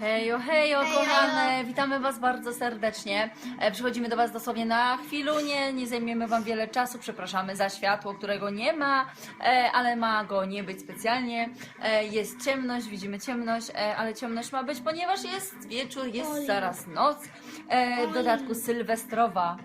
Hejo, hejo, kochane! Witamy Was bardzo serdecznie. E, Przychodzimy do Was dosłownie na chwilunię, nie zajmiemy Wam wiele czasu. Przepraszamy za światło, którego nie ma, e, ale ma go nie być specjalnie. E, Jest ciemność, widzimy ciemność, e, ale ciemność ma być, ponieważ jest wieczór, jest zaraz noc, e, w dodatku sylwestrowa.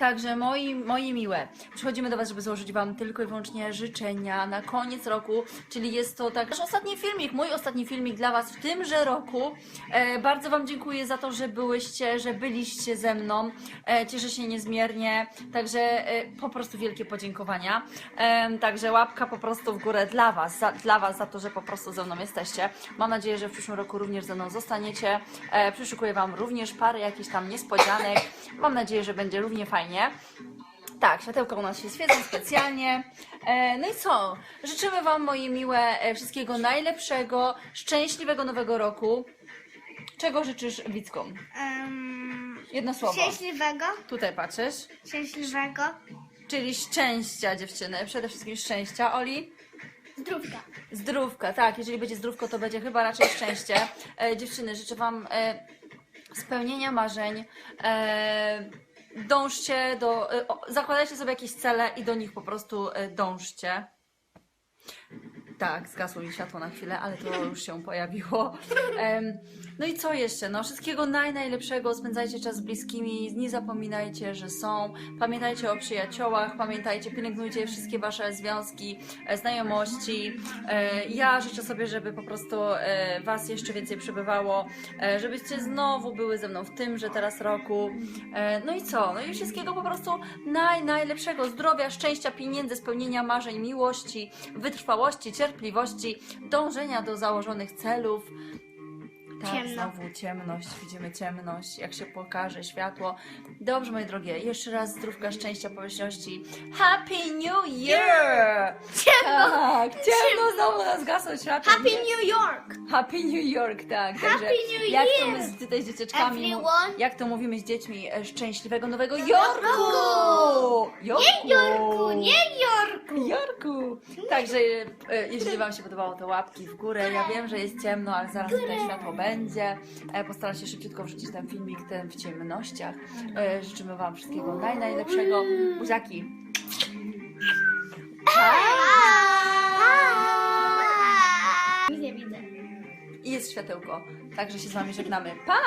Także moi, moi miłe, przychodzimy do Was, żeby złożyć Wam tylko i wyłącznie życzenia na koniec roku, czyli jest to tak nasz ostatni filmik, mój ostatni filmik dla Was w tymże roku. E, bardzo Wam dziękuję za to, że byłyście, że byliście ze mną. E, cieszę się niezmiernie, także e, po prostu wielkie podziękowania. E, także łapka po prostu w górę dla Was, za, dla Was za to, że po prostu ze mną jesteście. Mam nadzieję, że w przyszłym roku również ze mną zostaniecie. E, Wam również parę jakichś tam niespodzianek. Mam nadzieję, że będzie równie fajnie. Tak, światełka u nas się świecą specjalnie. E, no i co? Życzymy Wam, moje miłe, e, wszystkiego najlepszego, szczęśliwego nowego roku. Czego życzysz widzkom? Um, Jedno słowo. szczęśliwego, Tutaj patrzysz. szczęśliwego, Czyli szczęścia, dziewczyny. Przede wszystkim szczęścia. Oli? zdrówka. Zdrówka, tak. Jeżeli będzie zdrówko, to będzie chyba raczej szczęście. E, dziewczyny, życzę Wam e, spełnienia marzeń. E, dążcie do. O, zakładajcie sobie jakieś cele i do nich po prostu e, dążcie. Tak, zgasło mi światło na chwilę, ale to już się pojawiło. No i co jeszcze? No, wszystkiego naj, najlepszego. Spędzajcie czas z bliskimi. Nie zapominajcie, że są. Pamiętajcie o przyjaciołach. Pamiętajcie, pielęgnujcie wszystkie wasze związki, e, znajomości. E, ja życzę sobie, żeby po prostu e, was jeszcze więcej przybywało, e, żebyście znowu były ze mną w tymże teraz roku. E, no i co? No i wszystkiego po prostu naj, najlepszego. Zdrowia, szczęścia, pieniędzy, spełnienia marzeń, miłości, wytrwałości, cierpliwości, dążenia do założonych celów. Tak, Ciemno. znowu ciemność, widzimy ciemność, jak się pokaże światło. Dobrze, moje drogie, jeszcze raz zdrówka, szczęścia, pomyślności. Happy New Year! Ciemno. Tak, ciemno, znowu nas gasło światło. Happy New York! Happy New York, tak. Także New jak to my z, tutaj z dzieciaczkami, everyone. jak to mówimy z dziećmi, e, szczęśliwego Nowego Jorku! Jorku! Nie Jorku, nie Jorku! Także e, jeżeli Wam się podobało, to łapki w górę. Ja wiem, że jest ciemno, ale zaraz tutaj światło będzie. E, Postaram się szybciutko wrzucić ten filmik ten w ciemnościach. E, Życzymy Wam wszystkiego naj, najlepszego. Buziaki! Nic nie widzę. I jest światełko. Także się z Wami żegnamy. Pa!